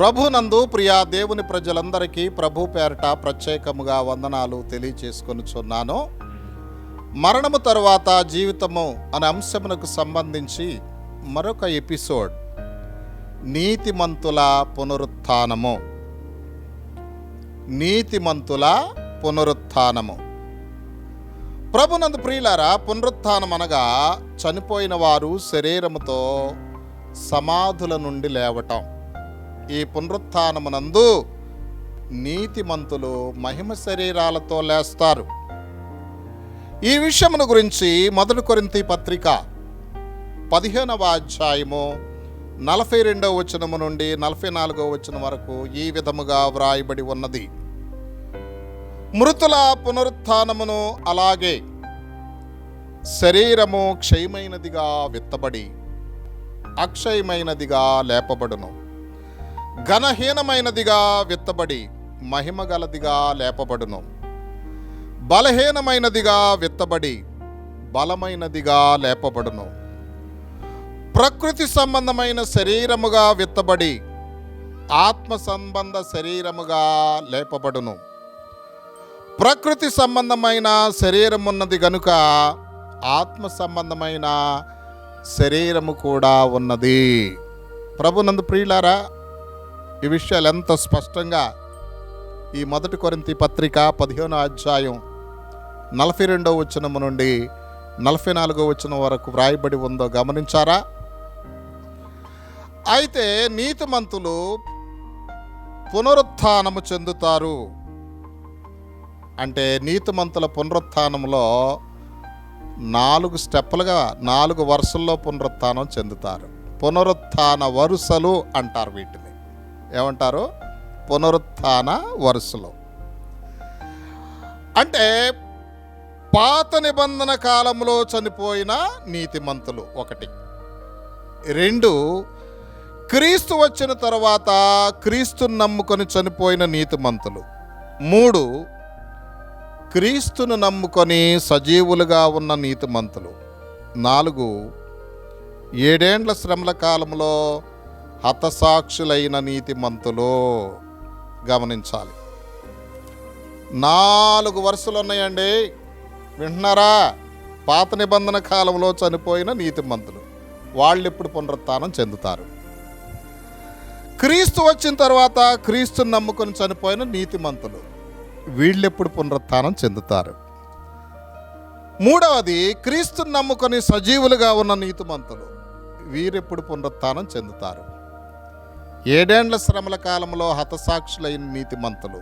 ప్రభునందు ప్రియా దేవుని ప్రజలందరికీ ప్రభు పేరట ప్రత్యేకముగా వందనాలు తెలియచేసుకొనుచున్నాను. మరణము తరువాత జీవితము అనే అంశమునకు సంబంధించి మరొక ఎపిసోడ్ నీతిమంతుల పునరుత్థానము. నీతిమంతుల పునరుత్థానము. ప్రభునందు ప్రియులారా పునరుత్నం అనగా చనిపోయిన వారు శరీరముతో సమాధుల నుండి లేవటం. ఈ పునరుత్నమునందు నీతిమంతులు మహిమ శరీరాలతో లేస్తారు. ఈ విషయమును గురించి మొదటి కొరింతి పత్రిక పదిహేనవ అధ్యాయము నలభై రెండవ వచనము నుండి నలభై నాలుగవ వచనం వరకు ఈ విధముగా వ్రాయబడి ఉన్నది. మృతుల పునరుత్థానమును అలాగే శరీరము క్షయమైనదిగా విత్తబడి అక్షయమైనదిగా లేపబడును. ఘనహీనమైనదిగా విత్తబడి మహిమగలదిగా లేపబడును. బలహీనమైనదిగా విత్తబడి బలమైనదిగా లేపబడును. ప్రకృతి సంబంధమైన శరీరముగా విత్తబడి ఆత్మ సంబంధ శరీరముగా లేపబడును. ప్రకృతి సంబంధమైన శరీరం ఉన్నది గనుక ఆత్మ సంబంధమైన శరీరము కూడా ఉన్నది. ప్రభునందు ప్రియులారా ఈ విషయాలు ఎంత స్పష్టంగా ఈ మొదటి కొరింతి పత్రిక పదిహేనో అధ్యాయం నలభై రెండవ వచనము నుండి నలభై నాలుగో వచనం వరకు వ్రాయబడి ఉందో గమనించారా? అయితే నీతిమంతులు పునరుత్నము చెందుతారు. అంటే నీతిమంతుల పునరుత్థానంలో నాలుగు స్టెప్పులుగా నాలుగు వరుసల్లో పునరుత్నం చెందుతారు. పునరుత్న వరుసలు అంటారు వీటిని. ఏమంటారు? పునరుత్థాన వరుసలో. అంటే పాత నిబంధన కాలంలో చనిపోయిన నీతిమంతులు ఒకటి. రెండు క్రీస్తు వచ్చిన తర్వాత క్రీస్తును నమ్ముకొని చనిపోయిన నీతిమంతులు. మూడు క్రీస్తును నమ్ముకొని సజీవులుగా ఉన్న నీతిమంతులు. నాలుగు ఏడేండ్ల శ్రమల కాలంలో హతసాక్షులైన నీతిమంతులు గమనించాలి. నాలుగు వరుసలు ఉన్నాయండి. వింటున్నారా? పాత నిబంధన కాలంలో చనిపోయిన నీతిమంతులు. వాళ్ళు ఇప్పుడు పునరుత్నం చెందుతారు? క్రీస్తు వచ్చిన తర్వాత క్రీస్తుని నమ్ముకొని చనిపోయిన నీతిమంతులు వీళ్ళెప్పుడు పునరుత్థానం చెందుతారు? మూడవది క్రీస్తుని నమ్ముకొని సజీవులుగా ఉన్న నీతిమంతులు వీరెప్పుడు పునరుత్నం చెందుతారు? ఏడేండ్ల శ్రమల కాలంలో హతసాక్షులైన నీతిమంతులు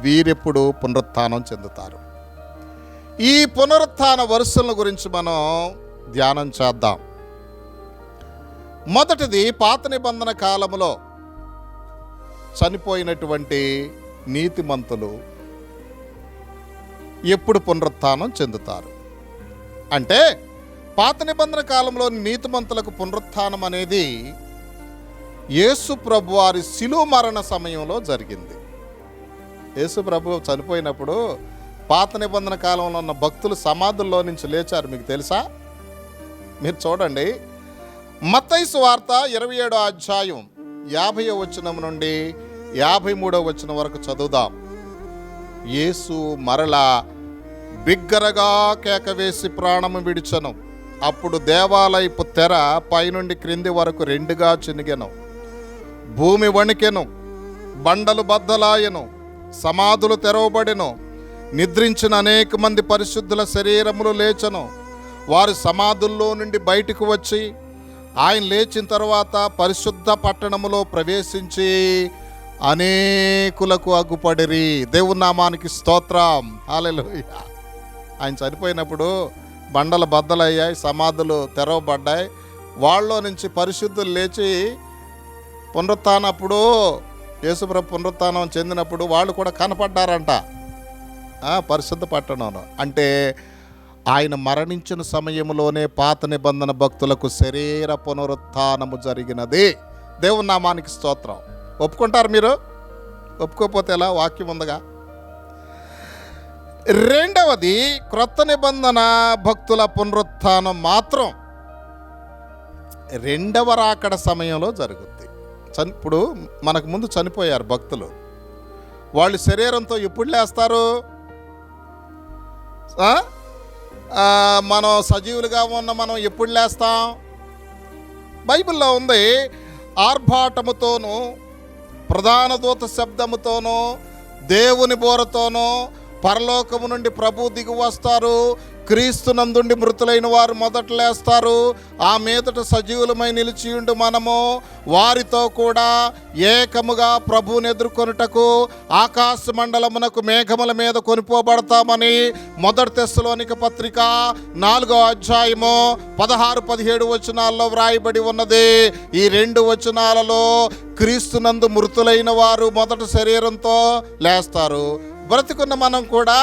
వీరెప్పుడు పునరుత్థానం చెందుతారు. ఈ పునరుత్థాన వరుసల గురించి మనం ధ్యానం చేద్దాం. మొదటిది పాత నిబంధన కాలంలో చనిపోయినటువంటి నీతిమంతులు ఎప్పుడు పునరుత్థానం చెందుతారు? అంటే పాత నిబంధన కాలంలోని నీతిమంతులకు పునరుత్థానం అనేది యేసు ప్రభు వారి శిలువ మరణ సమయంలో జరిగింది. యేసు ప్రభు చనిపోయినప్పుడు పాత నిబంధన కాలంలో ఉన్న భక్తులు సమాధుల్లో నుంచి లేచారు. మీకు తెలుసా? మీరు చూడండి. మత్తైసు వార్త ఇరవై ఏడో అధ్యాయం యాభై వచనం నుండి యాభై మూడో వచనం వరకు చదువుదాం. యేసు మరలా బిగ్గరగా కేక వేసి ప్రాణము విడిచను. అప్పుడు దేవాలయపు తెర పైనుండి క్రింది వరకు రెండుగా చినిగెను. భూమి వణికెను బండలు బద్దలాయను సమాధులు తెరవబడెను నిద్రించిన అనేక మంది పరిశుద్ధుల శరీరములు లేచను. వారు సమాధుల్లో నుండి బయటకు వచ్చి ఆయన లేచిన తర్వాత పరిశుద్ధ పట్టణములో ప్రవేశించి అనేకులకు అగ్గుపడిరి దేవునామానికి స్తోత్రం. హాలెలుయ ఆయన చనిపోయినప్పుడు బండలు బద్దలయ్యాయి సమాధులు తెరవబడ్డాయి. వాళ్ళలో నుంచి పరిశుద్ధులు లేచి పునరుత్నప్పుడు యేసుప్రభు పునరుత్నం చెందినప్పుడు వాళ్ళు కూడా కనపడ్డారంట. పరిశుద్ధ పట్టణంలో. అంటే ఆయన మరణించిన సమయంలోనే పాత నిబంధన భక్తులకు శరీర పునరుత్థానము జరిగినది. దేవుని నామానికి స్తోత్రం. ఒప్పుకుంటారు మీరు? ఒప్పుకోకపోతే ఎలా? వాక్యం ఉందగా? రెండవది క్రొత్త నిబంధన భక్తుల పునరుత్నం మాత్రం రెండవ రాకడ సమయంలో జరుగుద్ది. చని ఇప్పుడు మనకు ముందు చనిపోయారు భక్తులు. వాళ్ళు శరీరంతో ఎప్పుడు లేస్తారు? మనం సజీవులుగా ఉన్న మనం ఎప్పుడు లేస్తాం? బైబిల్లో ఉంది ఆర్భాటముతోనూ ప్రధాన దూత శబ్దముతోనూ దేవుని బోరతోనూ పరలోకము నుండి ప్రభు దిగి వస్తారు క్రీస్తు నందుండి మృతులైన వారు మొదట లేస్తారు. ఆ మీదట సజీవులమై నిలిచియుండు మనము. వారితో కూడా ఏకముగా ప్రభువుని ఎదుర్కొనుటకు ఆకాశ మండలమునకు మేఘముల మీద కొనిపోబడతామని మొదటి తెస్సలోనిక పత్రిక నాలుగో అధ్యాయము పదహారు పదిహేడు వచనాల్లో వ్రాయబడి ఉన్నది. ఈ రెండు వచనాలలో క్రీస్తునందు మృతులైన వారు మొదట శరీరంతో లేస్తారు. బ్రతికున్న మనం కూడా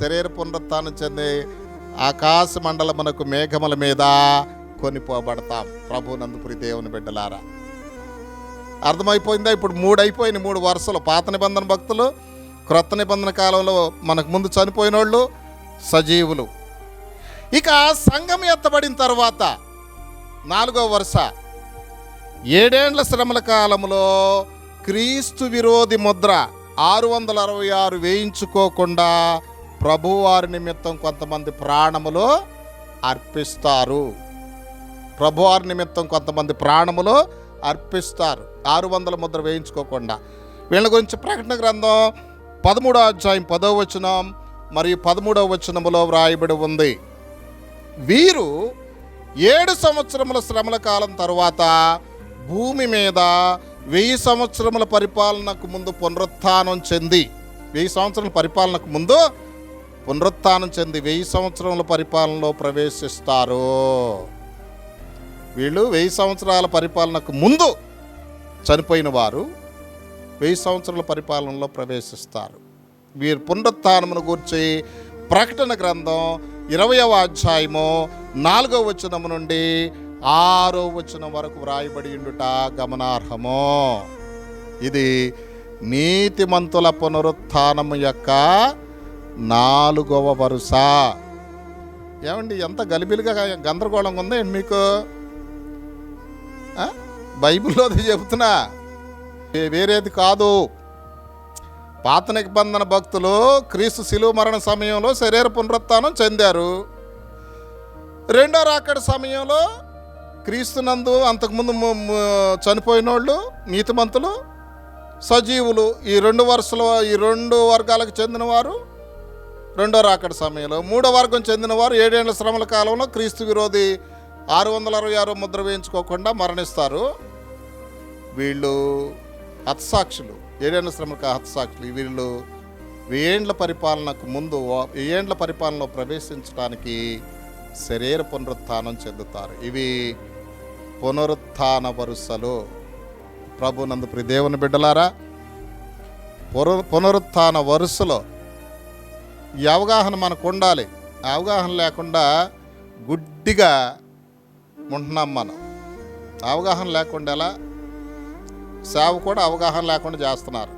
శరీర పునరుత్నం చెంది ఆకాశ మండలమునకు మేఘముల మీద కొనిపోబడతాం. ప్రభు నందుపురి దేవుని బిడ్డలారా. అర్థమైపోయిందా? ఇప్పుడు మూడు అయిపోయిన మూడు వరుసలు పాత నిబంధన భక్తులు క్రొత్త నిబంధన కాలంలో మనకు ముందు చనిపోయిన వాళ్ళు సజీవులు. ఇక సంఘం ఎత్తబడిన తర్వాత నాలుగో వరుస. ఏడేండ్ల శ్రమల కాలంలో క్రీస్తు విరోధి ముద్ర ఆరు వందల అరవై ఆరు వేయించుకోకుండా ప్రభువారి నిమిత్తం కొంతమంది ప్రాణములు అర్పిస్తారు. ప్రభువారి నిమిత్తం కొంతమంది ప్రాణములు అర్పిస్తారు. ఆరు వందల ముద్ర వేయించుకోకుండా. వీళ్ళ గురించి ప్రకటన గ్రంథం పదమూడో అధ్యాయం పదో వచనం మరియు పదమూడవ వచనములో వ్రాయబడి ఉంది. వీరు ఏడు సంవత్సరముల శ్రమల కాలం తరువాత భూమి మీద వెయ్యి సంవత్సరముల పరిపాలనకు ముందు పునరుత్నం చెంది వెయ్యి సంవత్సరాల పరిపాలనకు ముందు పునరుత్నం చెంది వెయ్యి సంవత్సరముల పరిపాలనలో ప్రవేశిస్తారు. వీళ్ళు వెయ్యి సంవత్సరాల పరిపాలనకు ముందు చనిపోయిన వారు వెయ్యి సంవత్సరాల పరిపాలనలో ప్రవేశిస్తారు. వీరు పునరుత్థానమును గూర్చి ప్రకటన గ్రంథం ఇరవయవ అధ్యాయము నాలుగవ వచనము నుండి ఆరో వచనం వరకు వ్రాయబడి ఉండుట గమనార్హము. ఇది నీతిమంతుల పునరుత్థానము యొక్క నాలుగవ వరుస. ఏమండి ఎంత గలిబిలిగా గందరగోళంగా ఉందండి మీకు? బైబిల్లోది బైబిల్లో అది చెబుతున్నా వేరేది కాదు. పాత నిబంధన భక్తులు క్రీస్తు శిలువ మరణ సమయంలో శరీర పునరుత్నం చెందారు. రెండో రాకడ సమయంలో క్రీస్తునందు అంతకుముందు చనిపోయిన వాళ్ళు నీతిమంతులు సజీవులు ఈ రెండు వరుసలో ఈ రెండు వర్గాలకు చెందినవారు రెండో రాకడ సమయంలో. మూడో వర్గం చెందినవారు ఏడేళ్ళ శ్రమల కాలంలో క్రీస్తు విరోధి ఆరు వందల అరవై ఆరు ముద్ర వేయించుకోకుండా మరణిస్తారు. వీళ్ళు హతసాక్షులు. ఏడేళ్ళ శ్రమలకు హతసాక్షులు. వీళ్ళు వేండ్ల పరిపాలనకు ముందు ఏండ్ల పరిపాలనలో ప్రవేశించడానికి శరీర పునరుత్థానం చెందుతారు. ఇవి పునరుత్థాన వరుసలు. ప్రభు నందు ప్రిదేవుని బిడ్డలారా పుర పునరుత్థాన వరుసలో ఈ అవగాహన మనకు ఉండాలి. ఆ అవగాహన లేకుండా గుడ్డిగా ఉంటున్నాం మనం. అవగాహన లేకుండా ఎలా? సేవ కూడా అవగాహన లేకుండా చేస్తున్నారు.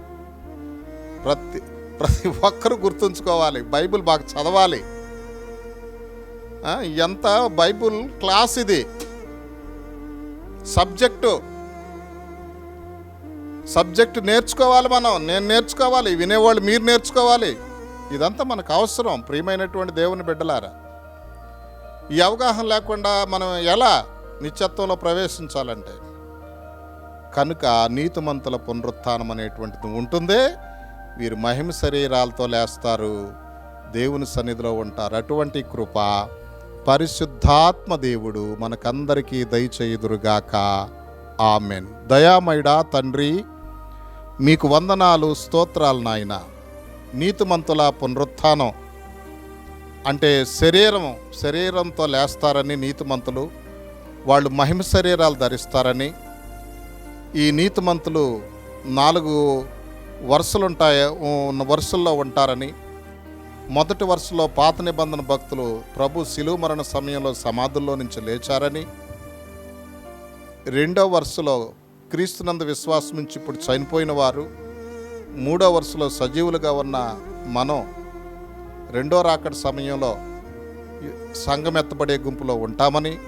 ప్రతి ప్రతి ఒక్కరు గుర్తుంచుకోవాలి. బైబిల్ బాగా చదవాలి. ఎంత బైబుల్ క్లాస్ ఇది. సబ్జెక్టు. సబ్జెక్టు నేర్చుకోవాలి మనం. నేను నేర్చుకోవాలి. వినేవాళ్ళు మీరు నేర్చుకోవాలి. ఇదంతా మనకు అవసరం ప్రియమైనటువంటి దేవుని బిడ్డలారా. ఈ అవగాహన లేకుండా మనం ఎలా నిత్యత్వంలో ప్రవేశించాలంటే కనుక నీతిమంతుల పునరుత్థానం అనేటువంటిది ఉంటుంది వీరు మహిమ శరీరాలతో లేస్తారు దేవుని సన్నిధిలో ఉంటారు. అటువంటి కృప పరిశుద్ధాత్మ దేవుడు మనకందరికీ దయచేయుదురుగాక. ఆమెన్. దయామయుడా తండ్రి మీకు వందనాలు స్తోత్రాలు నాయనా. నీతిమంతుల పునరుత్థానం అంటే శరీరం శరీరంతో లేస్తారని నీతిమంతులు వాళ్ళు మహిమ శరీరాలు ధరిస్తారని ఈ నీతిమంతులు నాలుగు వరుసలు ఉంటాయి ఉన్న వరుసల్లో ఉంటారని మొదటి వరుసలో పాత నిబంధన భక్తులు ప్రభు శిలువ మరణ సమయంలో సమాధుల్లో నుంచి లేచారని రెండో వరుసలో క్రీస్తునందు విశ్వాసం నుంచి ఇప్పుడు చనిపోయిన వారు మూడో వరుసలో సజీవులుగా ఉన్న మనం రెండో రాకడ సమయంలో సంఘం ఎత్తబడే గుంపులో ఉంటామని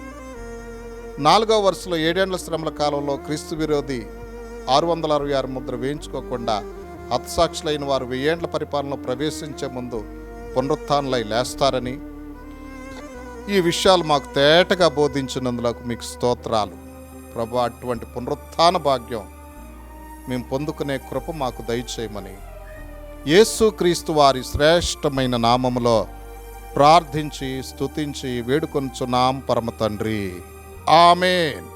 నాలుగో వరుసలో ఏడేండ్ల శ్రమల కాలంలో క్రీస్తు విరోధి ఆరు వందల అరవై ఆరు ముద్ర వేయించుకోకుండా హతసాక్షులైన వారు వెయ్యేండ్ల పరిపాలనలో ప్రవేశించే ముందు పునరుత్థానులై లేస్తారని ఈ విషయాలు మాకు తేటగా బోధించినందులకు మీకు స్తోత్రాలు. ప్రభు అటువంటి పునరుత్థాన భాగ్యం మేము పొందుకునే కృప మాకు దయచేయమని. యేసుక్రీస్తు వారి శ్రేష్టమైన నామములో ప్రార్థించి స్తుతించి వేడుకొంచున్నాం పరమ తండ్రి. ఆమెన్.